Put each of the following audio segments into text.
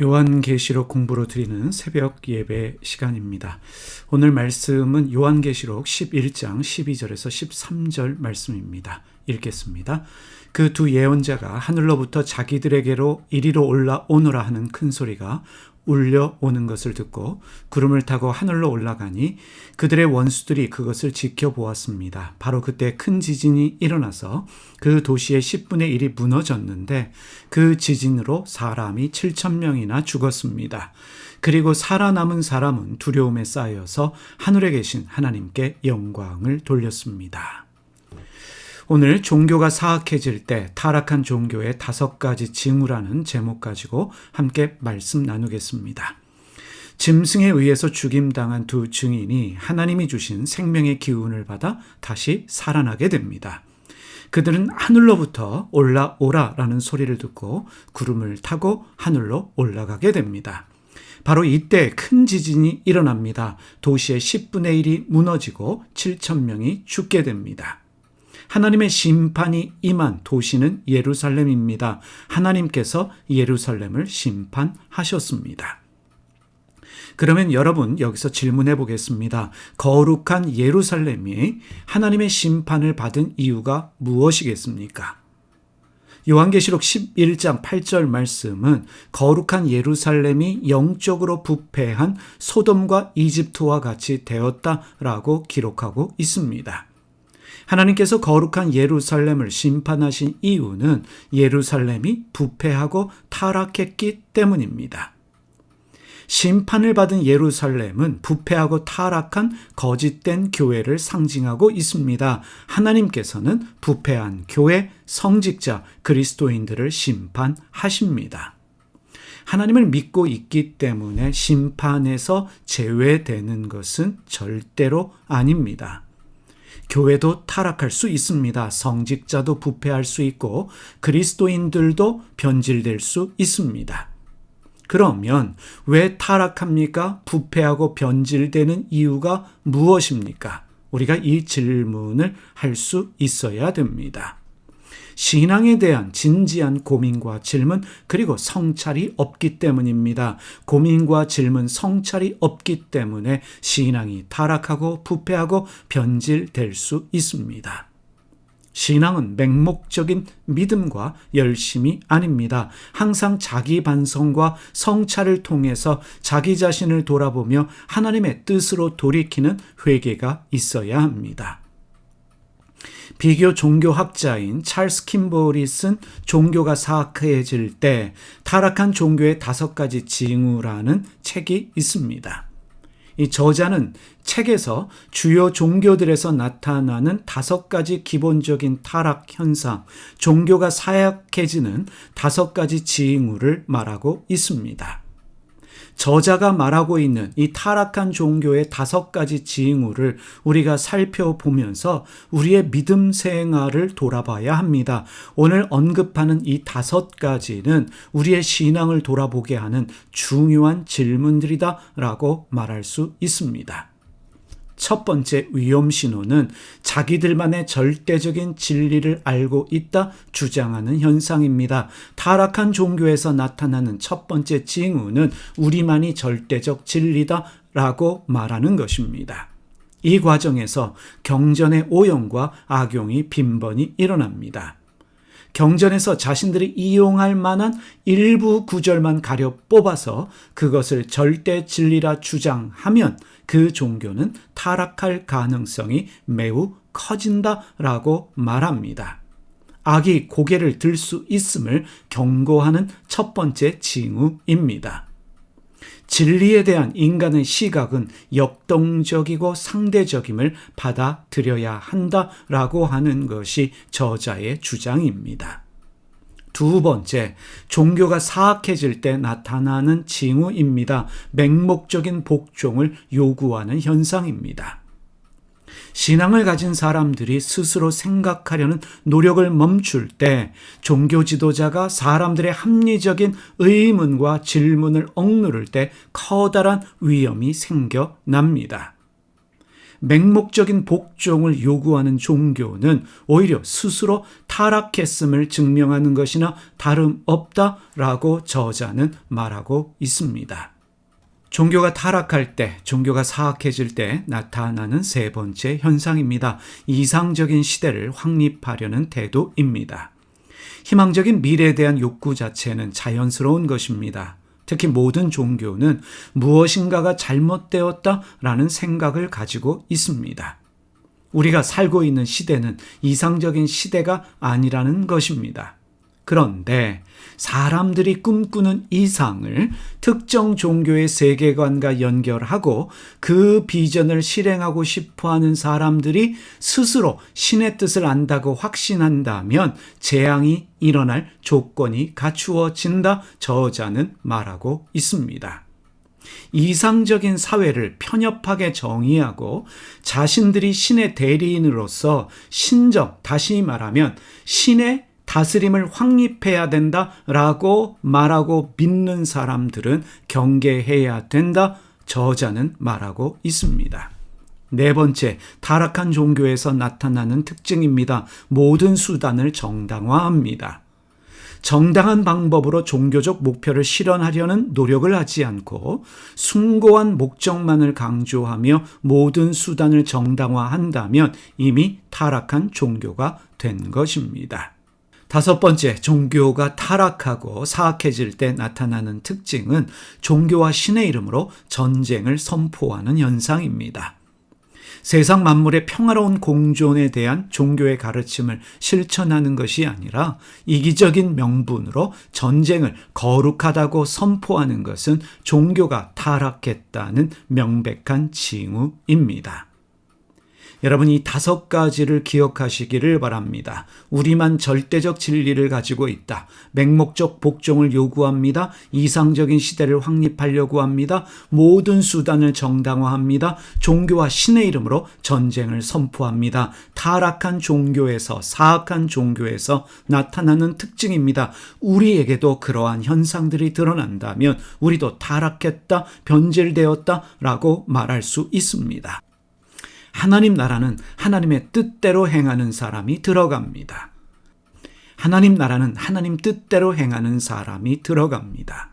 요한계시록 공부로 드리는 새벽 예배 시간입니다. 오늘 말씀은 요한계시록 11장 12절에서 13절 말씀입니다. 읽겠습니다. 그 두 예언자가 하늘로부터 자기들에게로 이리로 올라오너라 하는 큰 소리가 울려 오는 것을 듣고 구름을 타고 하늘로 올라가니 그들의 원수들이 그것을 지켜보았습니다. 바로 그때 큰 지진이 일어나서 그 도시의 10분의 1이 무너졌는데 그 지진으로 사람이 7천 명이나 죽었습니다. 그리고 살아남은 사람은 두려움에 쌓여서 하늘에 계신 하나님께 영광을 돌렸습니다. 오늘 종교가 사악해질 때 타락한 종교의 다섯 가지 징후라는 제목 가지고 함께 말씀 나누겠습니다. 짐승에 의해서 죽임당한 두 증인이 하나님이 주신 생명의 기운을 받아 다시 살아나게 됩니다. 그들은 하늘로부터 올라오라라는 소리를 듣고 구름을 타고 하늘로 올라가게 됩니다. 바로 이때 큰 지진이 일어납니다. 도시의 10분의 1이 무너지고 7천 명이 죽게 됩니다. 하나님의 심판이 임한 도시는 예루살렘입니다. 하나님께서 예루살렘을 심판하셨습니다. 그러면 여러분 여기서 질문해 보겠습니다. 거룩한 예루살렘이 하나님의 심판을 받은 이유가 무엇이겠습니까? 요한계시록 11장 8절 말씀은 거룩한 예루살렘이 영적으로 부패한 소돔과 이집트와 같이 되었다라고 기록하고 있습니다. 하나님께서 거룩한 예루살렘을 심판하신 이유는 예루살렘이 부패하고 타락했기 때문입니다. 심판을 받은 예루살렘은 부패하고 타락한 거짓된 교회를 상징하고 있습니다. 하나님께서는 부패한 교회, 성직자, 그리스도인들을 심판하십니다. 하나님을 믿고 있기 때문에 심판에서 제외되는 것은 절대로 아닙니다. 교회도 타락할 수 있습니다. 성직자도 부패할 수 있고 그리스도인들도 변질될 수 있습니다. 그러면 왜 타락합니까? 부패하고 변질되는 이유가 무엇입니까? 우리가 이 질문을 할 수 있어야 됩니다. 신앙에 대한 진지한 고민과 질문, 그리고 성찰이 없기 때문입니다. 고민과 질문, 성찰이 없기 때문에 신앙이 타락하고 부패하고 변질될 수 있습니다. 신앙은 맹목적인 믿음과 열심이 아닙니다. 항상 자기 반성과 성찰을 통해서 자기 자신을 돌아보며 하나님의 뜻으로 돌이키는 회개가 있어야 합니다. 비교 종교학자인 찰스 킴볼이 쓴 종교가 사악해질 때 타락한 종교의 다섯 가지 징후라는 책이 있습니다. 이 저자는 책에서 주요 종교들에서 나타나는 다섯 가지 기본적인 타락 현상, 종교가 사약해지는 다섯 가지 징후를 말하고 있습니다. 저자가 말하고 있는 이 타락한 종교의 다섯 가지 징후를 우리가 살펴보면서 우리의 믿음 생활을 돌아봐야 합니다. 오늘 언급하는 이 다섯 가지는 우리의 신앙을 돌아보게 하는 중요한 질문들이다라고 말할 수 있습니다. 첫 번째 위험 신호는 자기들만의 절대적인 진리를 알고 있다 주장하는 현상입니다. 타락한 종교에서 나타나는 첫 번째 징후는 우리만이 절대적 진리다 라고 말하는 것입니다. 이 과정에서 경전의 오용과 악용이 빈번히 일어납니다. 경전에서 자신들이 이용할 만한 일부 구절만 가려 뽑아서 그것을 절대 진리라 주장하면 그 종교는 타락할 가능성이 매우 커진다라고 말합니다. 악이 고개를 들 수 있음을 경고하는 첫 번째 징후입니다. 진리에 대한 인간의 시각은 역동적이고 상대적임을 받아들여야 한다라고 하는 것이 저자의 주장입니다. 두 번째, 종교가 사악해질 때 나타나는 징후입니다. 맹목적인 복종을 요구하는 현상입니다. 신앙을 가진 사람들이 스스로 생각하려는 노력을 멈출 때 종교 지도자가 사람들의 합리적인 의문과 질문을 억누를 때 커다란 위험이 생겨납니다. 맹목적인 복종을 요구하는 종교는 오히려 스스로 타락했음을 증명하는 것이나 다름없다라고 저자는 말하고 있습니다. 종교가 타락할 때, 종교가 사악해질 때 나타나는 세 번째 현상입니다. 이상적인 시대를 확립하려는 태도입니다. 희망적인 미래에 대한 욕구 자체는 자연스러운 것입니다. 특히 모든 종교는 무엇인가가 잘못되었다라는 생각을 가지고 있습니다. 우리가 살고 있는 시대는 이상적인 시대가 아니라는 것입니다. 그런데 사람들이 꿈꾸는 이상을 특정 종교의 세계관과 연결하고 그 비전을 실행하고 싶어 하는 사람들이 스스로 신의 뜻을 안다고 확신한다면 재앙이 일어날 조건이 갖추어진다 저자는 말하고 있습니다. 이상적인 사회를 편협하게 정의하고 자신들이 신의 대리인으로서 신적, 다시 말하면 신의 다스림을 확립해야 된다라고 말하고 믿는 사람들은 경계해야 된다. 저자는 말하고 있습니다. 네 번째, 타락한 종교에서 나타나는 특징입니다. 모든 수단을 정당화합니다. 정당한 방법으로 종교적 목표를 실현하려는 노력을 하지 않고 숭고한 목적만을 강조하며 모든 수단을 정당화한다면 이미 타락한 종교가 된 것입니다. 다섯 번째, 종교가 타락하고 사악해질 때 나타나는 특징은 종교와 신의 이름으로 전쟁을 선포하는 현상입니다. 세상 만물의 평화로운 공존에 대한 종교의 가르침을 실천하는 것이 아니라 이기적인 명분으로 전쟁을 거룩하다고 선포하는 것은 종교가 타락했다는 명백한 징후입니다. 여러분 이 다섯 가지를 기억하시기를 바랍니다. 우리만 절대적 진리를 가지고 있다. 맹목적 복종을 요구합니다. 이상적인 시대를 확립하려고 합니다. 모든 수단을 정당화합니다. 종교와 신의 이름으로 전쟁을 선포합니다. 타락한 종교에서 사악한 종교에서 나타나는 특징입니다. 우리에게도 그러한 현상들이 드러난다면 우리도 타락했다, 변질되었다라고 말할 수 있습니다. 하나님 나라는 하나님의 뜻대로 행하는 사람이 들어갑니다. 하나님 나라는 하나님 뜻대로 행하는 사람이 들어갑니다.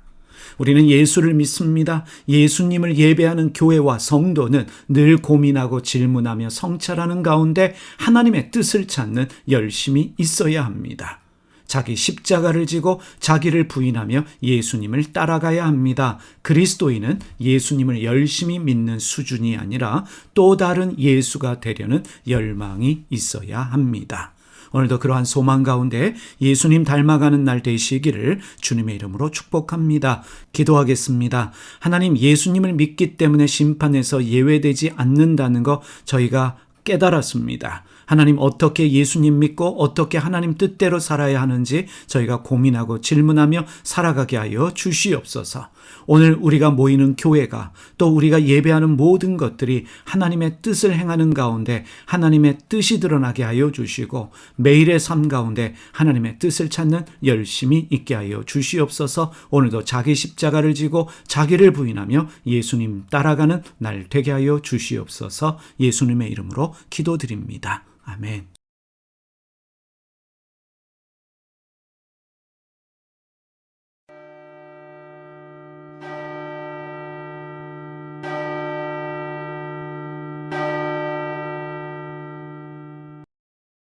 우리는 예수를 믿습니다. 예수님을 예배하는 교회와 성도는 늘 고민하고 질문하며 성찰하는 가운데 하나님의 뜻을 찾는 열심이 있어야 합니다. 자기 십자가를 지고 자기를 부인하며 예수님을 따라가야 합니다. 그리스도인은 예수님을 열심히 믿는 수준이 아니라 또 다른 예수가 되려는 열망이 있어야 합니다. 오늘도 그러한 소망 가운데 예수님 닮아가는 날 되시기를 주님의 이름으로 축복합니다. 기도하겠습니다. 하나님 예수님을 믿기 때문에 심판에서 예외되지 않는다는 거 저희가 깨달았습니다. 하나님 어떻게 예수님 믿고 어떻게 하나님 뜻대로 살아야 하는지 저희가 고민하고 질문하며 살아가게 하여 주시옵소서. 오늘 우리가 모이는 교회가 또 우리가 예배하는 모든 것들이 하나님의 뜻을 행하는 가운데 하나님의 뜻이 드러나게 하여 주시고 매일의 삶 가운데 하나님의 뜻을 찾는 열심히 있게 하여 주시옵소서. 오늘도 자기 십자가를 지고 자기를 부인하며 예수님 따라가는 날 되게 하여 주시옵소서. 예수님의 이름으로 기도드립니다. 아멘.